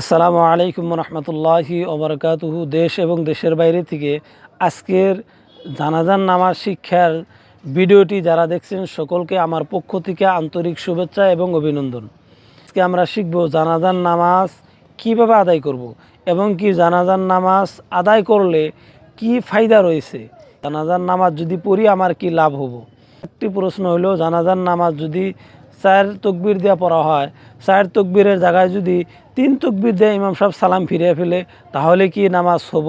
আসসালামু আলাইকুম রহমতুল্লাহি ওবরকাতুহু। দেশ এবং দেশের বাইরে থেকে আজকের জানাজান নামাজ শিক্ষার ভিডিওটি যারা দেখছেন, সকলকে আমার পক্ষ থেকে আন্তরিক শুভেচ্ছা এবং অভিনন্দন। আজকে আমরা শিখব জানাজান নামাজ কীভাবে আদায় করব এবং কি জানাজান নামাজ আদায় করলে কি ফায়দা রয়েছে। জানাজান নামাজ যদি পড়ি, আমার কি লাভ হব? একটি প্রশ্ন হলো, জানাজান নামাজ যদি চার তকবির দেওয়া পড়া হয়। চার তকবিরের জায়গায় যদি তিন তকবির দেয় ইমাম সাহেব সালাম ফিরিয়ে ফেলে, তাহলে কি নামাজ হব?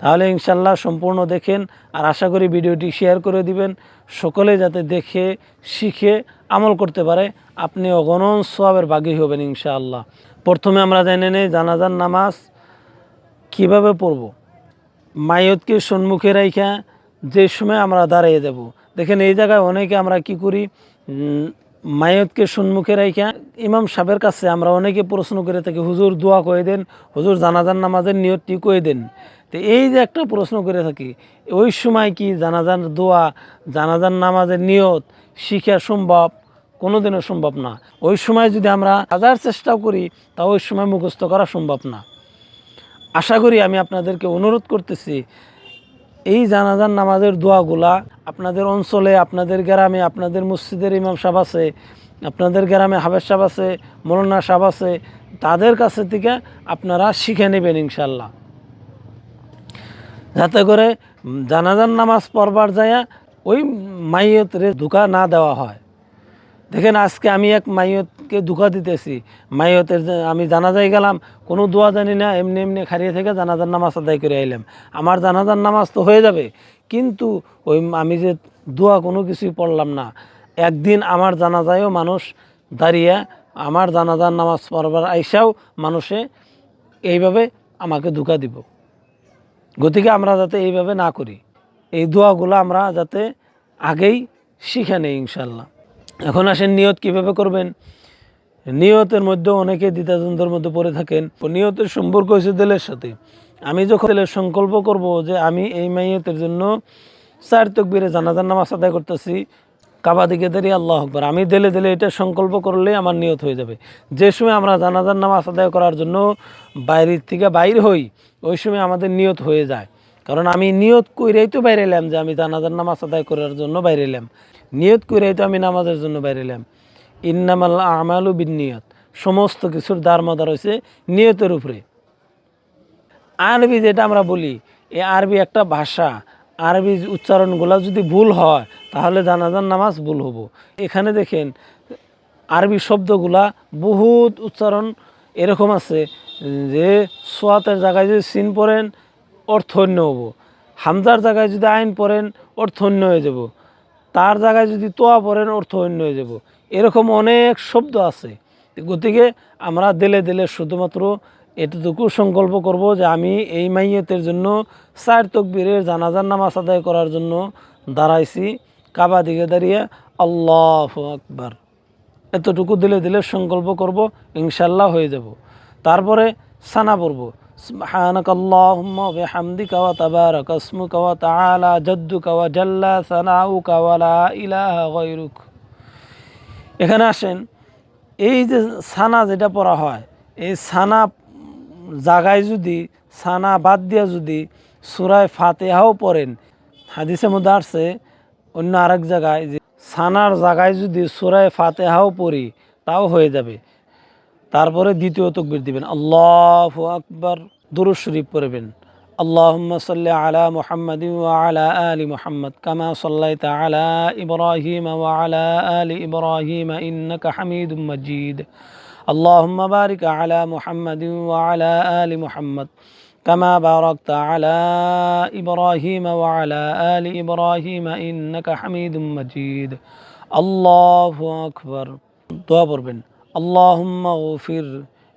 তাহলে ইনশাল্লাহ সম্পূর্ণ দেখেন আর আশা করি ভিডিওটি শেয়ার করে দিবেন। সকলে যাতে দেখে, শিখে, আমল করতে পারে, আপনি অগণন সোয়াবের বাগী হবেন ইনশাআল্লাহ। প্রথমে আমরা জেনে নেই জানাজান নামাজ কীভাবে পড়ব। মায়তকে সম্মুখে রাইখা যে সময় আমরা দাঁড়িয়ে দেব দেখেন এই জায়গায় অনেকে আমরা কি করি? মায়তকে সম্মুখে রাইখা ইমাম সাহেবের কাছে আমরা অনেকে প্রশ্ন করে থাকি, হুজুর, দোয়া কয়ে দেন, হুজুর জানাজান নামাজের নিয়তটি কয়ে দেন? তো এই যে একটা প্রশ্ন করে থাকি, ওই সময় কি জানাজান দোয়া জানাজান নামাজের নিয়ত শিখা সম্ভব? কোনোদিনও সম্ভব না। ওই সময় যদি আমরা হাজার চেষ্টাও করি, তা ওই সময় মুখস্থ করা সম্ভব না। আশা করি আমি আপনাদেরকে অনুরোধ করতেছি এই জানাজার নামাজের দোয়াগুলা আপনাদের অঞ্চলে, আপনাদের গ্রামে, আপনাদের মসজিদের ইমাম সাহেব আছে, আপনাদের গ্রামে হাবের সাহেব আছে, মৌলানা সাহেব আছে, তাদের কাছে থেকে আপনারা শিখে নেবেন ইনশাল্লাহ যাতে করে জানাজার নামাজ পড়বার যায় ওই মাইয়তরে ধোকা না দেওয়া হয়। দেখেন আজকে আমি এক মাইয়তকে ধোকা দিতেছি। মাইয়তের আমি জানাজায় গেলাম, কোনো দোয়া জানি না, এমনি এমনি খারিয়ে থেকে জানাজার নামাজ আদায় করে আইলাম। আমার জানাজার নামাজ তো হয়ে যাবে, কিন্তু ওই আমি যে দোয়া কোনো কিছুই পড়লাম না। একদিন আমার জানাজায়ও মানুষ দাঁড়িয়ে আমার জানাজার নামাজ পড়বার আইসাও মানুষে এইভাবে আমাকে ধোকা দিব। গতিকে আমরা যাতে এইভাবে না করি। এই দোয়াগুলো আমরা যাতে আগেই শিখে নেই ইনশাল্লাহ এখন আসেন, নিয়ত কীভাবে করবেন? নিয়তের মধ্যে অনেকে দ্বিতাদ্বন্দ্বের মধ্যে পড়ে থাকেন। নিয়তের সম্পর্ক হয়েছে দিলের সাথে। আমি যখন দিলের সংকল্প করব যে আমি এই মাইয়তের জন্য চার তকবিরে জানাজার নামাজ আদায় করতেছি, কাবা দিকে দাঁড়িয়ে আল্লাহ আকবর। আমি দিলে দিলে এটা সংকল্প করলেই আমার নিয়ত হয়ে যাবে। যে সময় আমরা জানাজার নামাজ আদায় করার জন্য বাইরের থেকে বাইর হই, ওই সময় আমাদের নিয়ত হয়ে যায়। কারণ আমি নিয়ত কইরাই তো বাইরে এলাম যে আমি জানাজার নামাজ আদায় করার জন্য বাইরে এলাম। নিয়ত কইরাই তো আমি নামাজের জন্য বাইরে এলাম। ইন্নামাল আমালু বিন নিয়ত সমস্ত কিছুর দার মাদার হয়েছে নিয়তের উপরে। আরবি যেটা আমরা বলি এই আরবি একটা ভাষা। আরবি উচ্চারণগুলো যদি ভুল হয়, তাহলে জানাজান নামাজ ভুল হব। এখানে দেখেন, আরবি শব্দগুলা বহুত উচ্চারণ এরকম আছে যে, সোয়াতের জায়গায় যদি সিন পড়েন, অর্থ অন্য হব। হামজার জায়গায় যদি আইন পড়েন, অর্থ অন্য হয়ে যাব। তার জায়গায় যদি তোয়া পড়েন, অর্থ অন্য হয়ে যাব। এরকম অনেক শব্দ আছে। গতিকে আমরা দিলে দিলে শুধুমাত্র এতটুকু সংকল্প করব যে আমি এই মাইয়তের জন্য চার তকবীরের জানাজার নামাজ আদায় করার জন্য দাঁড়াইছি। কাবা দিকে দাঁড়িয়ে আল্লাহ আকবার। এতটুকু দিলে দিলে সংকল্প করব ইনশাল্লাহ হয়ে যাব। তারপরে সানা পড়ব। سبحانك اللهم وبحمدك وتبارك اسمك وتعالى جدك وجل ثناؤك ولا إله غيرك এখানে আসেন এই যে ছানা যেটা পড়া হয় এই ছানা জাগায় যদি ছানা বাদ দিয়া যদি সুরায় ফাতেহাও পড়েন হাদিসের মধ্যে আসছে অন্য আরেক জায়গায় যে ছানার জায়গায় যদি সুরায় ফাতেহাও পড়ি তাও হয়ে যাবে তারপরে দ্বিতীয় তকবির দিবেন আল্লাহ আকবর দুরুদ শরীফ পড়বেন اللهم صل على محمد وعلى آل محمد كما صليت على إبراهيم وعلى آل إبراهيم إنك حميد مجيد اللهم بارك على محمد وعلى آل محمد كما باركت على إبراهيم وعلى آل إبراهيم إنك حميد مجيد الله أكبر دعا পড়বেন اللهم اغفر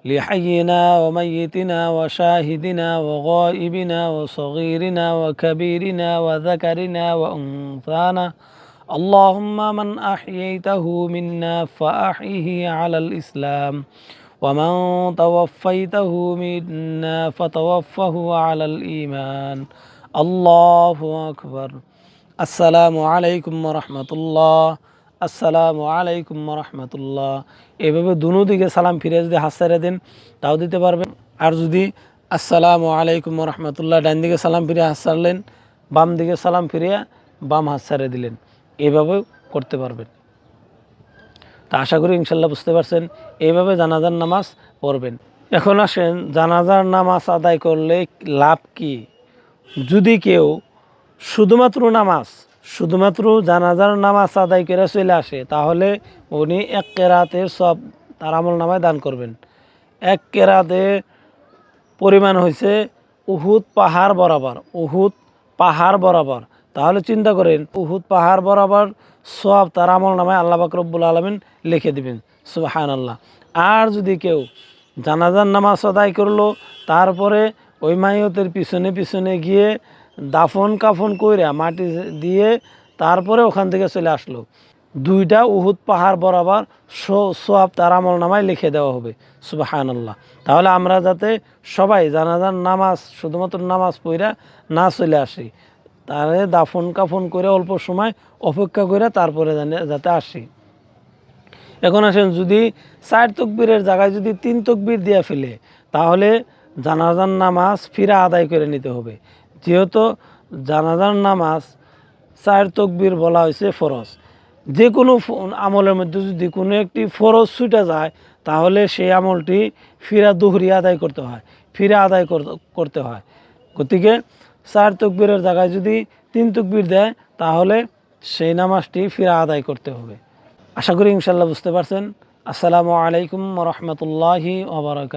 لحينا وميتنا وشاهدنا وغائبنا وصغيرنا وكبيرنا وذكرنا وأنثانا. اللهم من أحييته منا فأحيه على الإسلام ومن توفيته منا فتوفه على الإيمان. الله أكبر. السلام عليكم ورحمة الله. আসসালামু আলাইকুম রহমতুল্লাহ এভাবে দুনো দিকে সালাম ফিরে যদি হাত ছেড়ে দেন, তাও দিতে পারবেন। আর যদি আসসালামু আলাইকুম রহমতুল্লাহ ডান দিকে সালাম ফিরে হাত ছাড়লেন, বাম দিকে সালাম ফিরিয়ে বাম হাত ছেড়ে দিলেন এভাবেও করতে পারবেন। তা আশা করি ইনশাল্লাহ বুঝতে পারছেন এইভাবে জানাজার নামাজ পড়বেন। এখন আসেন, জানাজার নামাজ আদায় করলে লাভ কি? যদি কেউ শুধুমাত্র নামাজ শুধুমাত্র জানাজার নামাজ আদায় করে চলে আসে, তাহলে উনি এক কেরাতের সব তার আমল নামায় দান করবেন। এক কেরাতে পরিমাণ হয়েছে উহুদ পাহাড় বরাবর, উহুদ পাহাড় বরাবর। তাহলে চিন্তা করেন, উহুদ পাহাড় বরাবর সব তার আমল নামায় আল্লাহ বাকরবুল আলমিন লিখে দিবেন সুবাহান আল্লাহ আর যদি কেউ জানাজার নামাজ আদায় করল, তারপরে ওই মাইয়তের পিছনে পিছনে গিয়ে দাফন কাফন কইরা মাটি দিয়ে তারপরে ওখান থেকে চলে আসলো। দুইটা উহুদ পাহাড় বরাবর সোয়াব তার আমল নামায় লিখে দেওয়া হবে সুবাহান আল্লাহ তাহলে আমরা যাতে সবাই জানাজার নামাজ, শুধুমাত্র নামাজ পড়া না চলে আসি, তাহলে দাফন কাফন করে অল্প সময় অপেক্ষা করে তারপরে যাতে আসি। এখন আসেন, যদি চার তকবীরের জায়গায় যদি তিন তকবীর দিয়ে ফেলে, তাহলে জানাজার নামাজ ফিরা আদায় করে নিতে হবে। যেহেতু জানাজার নামাজ চার তকবির বলা হয়েছে ফরজ। যে কোনো আমলের মধ্যে যদি কোনো একটি ফরজ ছুটে যায়, তাহলে সেই আমলটি ফিরা দুহরি আদায় করতে হয়, ফিরা আদায় কর- করতে হয়। গতিকে চার তকবীরের জায়গায় যদি তিন তকবির দেয়, তাহলে সেই নামাজটি ফিরা আদায় করতে হবে। আশা করি ইনশাল্লাহ বুঝতে পারছেন। আসসালামু আলাইকুম রহমতুল্লাহি ওবরাকাত